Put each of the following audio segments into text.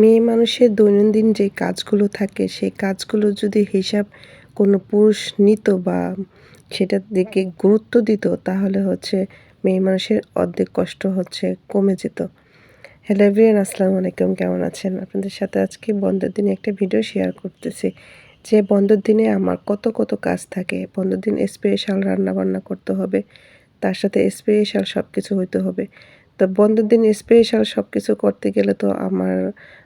মেয়ে মানুষের দৈনন্দিন যে কাজগুলো থাকে, সেই কাজগুলো যদি হিসাব কোনো পুরুষ নিত বা সেটার দিকে গুরুত্ব দিত, তাহলে হচ্ছে মেয়ে মানুষের অর্ধেক কষ্ট হচ্ছে কমে যেত। হ্যালো এভরিয়ান আসসালামু আলাইকুম, কেমন আছেন? আপনাদের সাথে আজকে বন্ধের দিনে একটা ভিডিও শেয়ার করতেছি। যে বন্ধের দিনে আমার কত কত কাজ থাকে, বন্ধের দিন স্পেশাল রান্না বান্না করতে হবে, তার সাথে স্পেশাল সব কিছু হইতে হবে। তো বন্ধের দিন স্পেশাল সব কিছু করতে গেলে তো আমার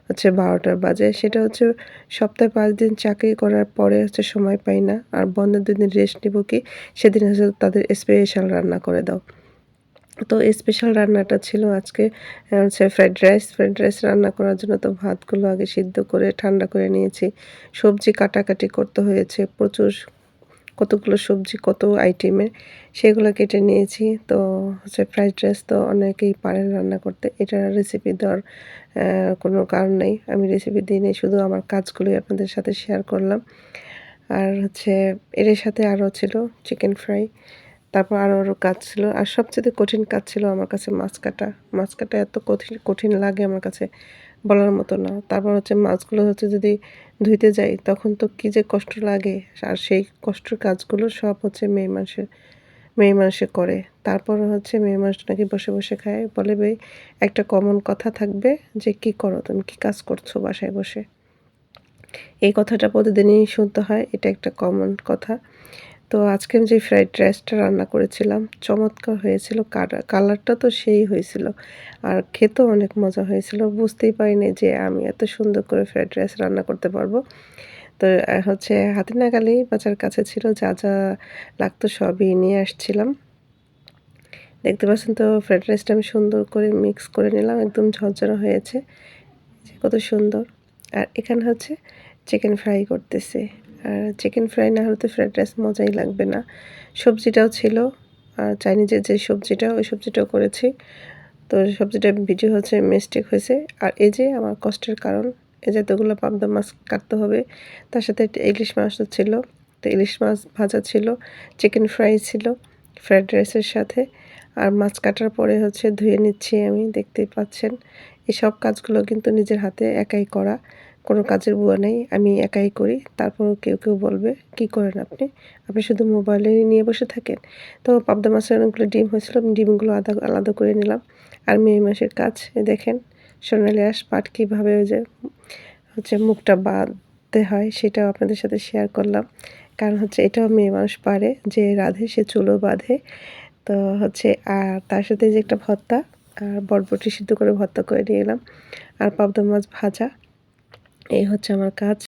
হচ্ছে বারোটার বাজে। সেটা হচ্ছে সপ্তাহে পাঁচ দিন চাকরি করার পরে হচ্ছে সময় পাই না। আর বন্ধের দিন রেস্ট নিব কি? সেদিন হচ্ছে তাদের স্পেশাল রান্না করে দাও। তো স্পেশাল রান্নাটা ছিল আজকে হচ্ছে ফ্রাইড রাইস ফ্রাইড রাইস রান্না করার জন্য তো ভাতগুলো আগে সিদ্ধ করে ঠান্ডা করে নিয়েছি। সবজি কাটাকাটি করতে হয়েছে। প্রচুর কতগুলো সবজি, কত আইটেমের, সেগুলো কেটে নিয়েছি। তো হচ্ছে ফ্রাইড রাইস তো অনেকেই পারেন রান্না করতে। এটা রেসিপি দেওয়ার কোনো কারণ নেই। আমি রেসিপি দিই নেই, শুধু আমার কাজগুলোই আপনাদের সাথে শেয়ার করলাম। আর হচ্ছে, এর সাথে আরও ছিল চিকেন ফ্রাই তারপর আরও আরও কাজ ছিল। আর সবচেয়ে কঠিন কাজ ছিল আমার কাছে মাছ কাটা। মাছ কাটা এত কঠিন কঠিন লাগে আমার কাছে বলার মতো না। তারপর হচ্ছে মাছগুলো হচ্ছে যদি ধুইতে যাই, তখন তো কী যে কষ্ট লাগে। আর সেই কষ্টের কাজগুলো সব হচ্ছে মেয়ে মানুষের মেয়ে মানুষে করে। তারপর হচ্ছে মেয়ে মানুষ নাকি বসে বসে খায়। বলে, ভাই, একটা কমন কথা থাকবে যে, কি করো তুমি? কি কাজ করছ বাসায় বসে? এই কথাটা প্রতিদিনই শুনতে হয়। এটা একটা কমন কথা। তো আজকে আমি যে ফ্রাইড রাইসটা রান্না করেছিলাম, চমৎকার হয়েছিল। কালারটা তো সেই হয়েছিল। আর খেতেও অনেক মজা হয়েছিল। বুঝতেই পারিনি যে আমি এত সুন্দর করে ফ্রাইড রাইস রান্না করতে পারব। তো হচ্ছে হাতে নাগালেই বাজার কাছে ছিল, যা যা লাগতো সবই নিয়ে আসছিলাম। দেখতে পাচ্ছেন তো ফ্রাইড রাইসটা আমি সুন্দর করে মিক্স করে নিলাম, একদম ঝরঝরা হয়েছে। কত সুন্দর। আর এখানে হচ্ছে চিকেন ফ্রাই করতেছে। আর চিকেন ফ্রাই না হলে তো ফ্রাইড রাইস মজাই লাগবে না। সবজিটাও ছিল, আর চাইনিজের যে সবজিটা, ওই সবজিটাও করেছি। তো সবজিটা ভিডিও হচ্ছে মিস্টেক হয়েছে। আর এই যে আমার কষ্টের কারণ, এই যে এতগুলো পাবদা মাছ কাটতে হবে, তার সাথে একটা ইলিশ মাছও ছিল। তো ইলিশ মাছ ভাজা ছিল চিকেন ফ্রাই ছিল ফ্রাইড রাইসের সাথে। আর মাছ কাটার পরে হচ্ছে ধুয়ে নিচ্ছি আমি, দেখতেই পাচ্ছেন। এই সব কাজগুলো কিন্তু নিজের হাতে একাই করা। কোনো কাজের বুয়া নেই, আমি একাই করি। তারপরও কেউ কেউ বলবে, কি করেন আপনি? আপনি শুধু মোবাইলে নিয়ে বসে থাকেন? তো পাবদা মাছের অনেকগুলো ডিম হয়েছিল ডিমগুলো আলাদা আলাদা করে নিলাম। আর মে মাসের কাজ দেখেন, সোনালি আস পাট কীভাবে যে হচ্ছে মুখটা বাঁধতে হয়, সেটাও আপনাদের সাথে শেয়ার করলাম। কারণ হচ্ছে এটাও মেয়ে মানুষ পারে যে রাধে, সে চুলো বাঁধে। তো হচ্ছে, আর তার সাথে যে একটা ভর্তা, আর বরবটি সিদ্ধ করে ভর্তা করে নিয়ে এলাম। আর পাবদা মাছ ভাজা এই হচ্ছে আমার কাজ।